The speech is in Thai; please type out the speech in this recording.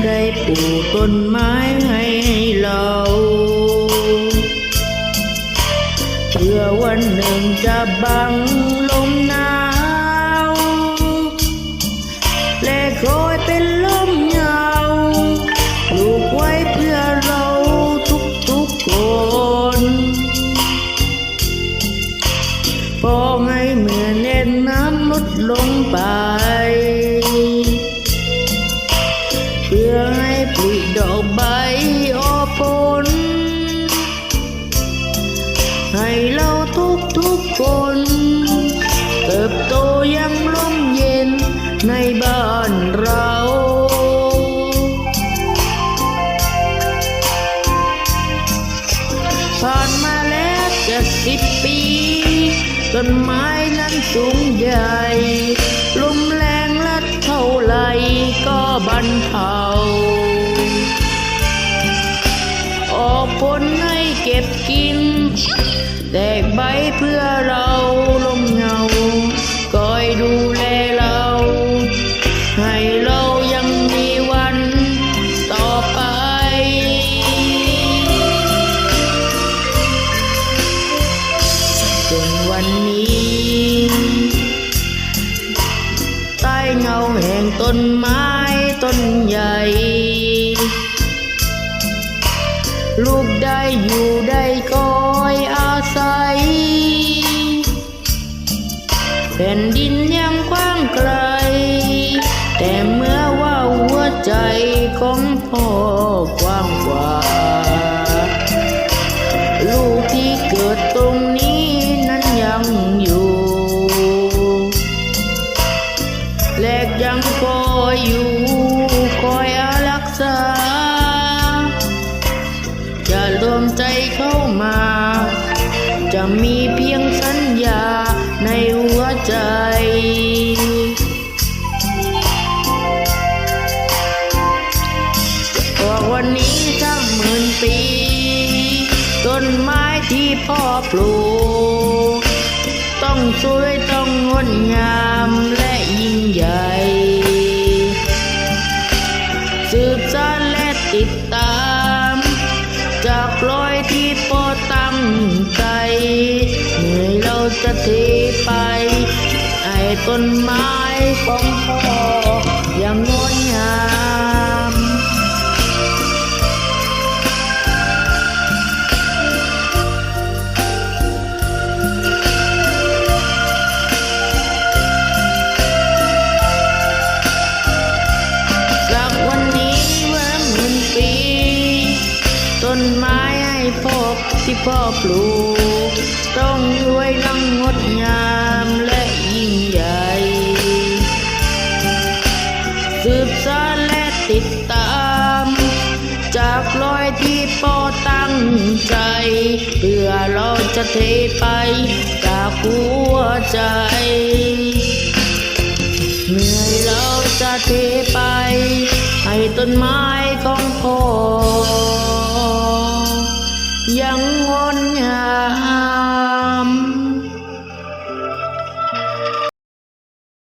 ใครปลูกต้นไม้ให้เราเพื่อวันหนึ่งจะบังลมหนาวและคอยเป็นลมเงาปลูกไว้เพื่อเราทุกทุกคนพอให้เมื่อเน็นน้ำลดลงไป อให้ปลีดอกใบออกผลให้เราทุกทุกคน เติบโตยังร่มเย็นในบ้านเราผ่านมาแล้วจะสิบปี ต้นไม้นั้นสูงใหญ่ลมแรง ลัดเท่าไหรก็บรรเทาออกผลให้เก็บกิน แตกใบเพื่อเรา ได้อยู่ได้คอยอาศัยแผ่นดินยังกว้างไกล แต่เมื่อว่าหัวใจของพ่อกว้างกว่า ลูกที่เกิดตรงนี้นั้นยังอยู่ และยังคอยอยู่ จะรวมใจเข้ามา จะมีเพียงสัญญาในหัวใจ บอกวันนี้ตั้งหมื่นปี ต้นไม้ที่พ่อปลูก ต้องสวยต้องงดงาม ปล่อยที่พอตั้งใจเหนื่อยเราจะเทไป ไอ้ต้นไม้ของพ่ออย่างงดงาม ต้นไม้ให้พ่อที่พ่อปลูก ต้องรวยนังงดงามและยิ่งใหญ่ สืบสานและติดตาม จากรอยที่พ่อตั้งใจ เพื่อเราจะเทไปจากหัวใจเหนื่อยเราจะเทไป ให้ต้นไม้ 江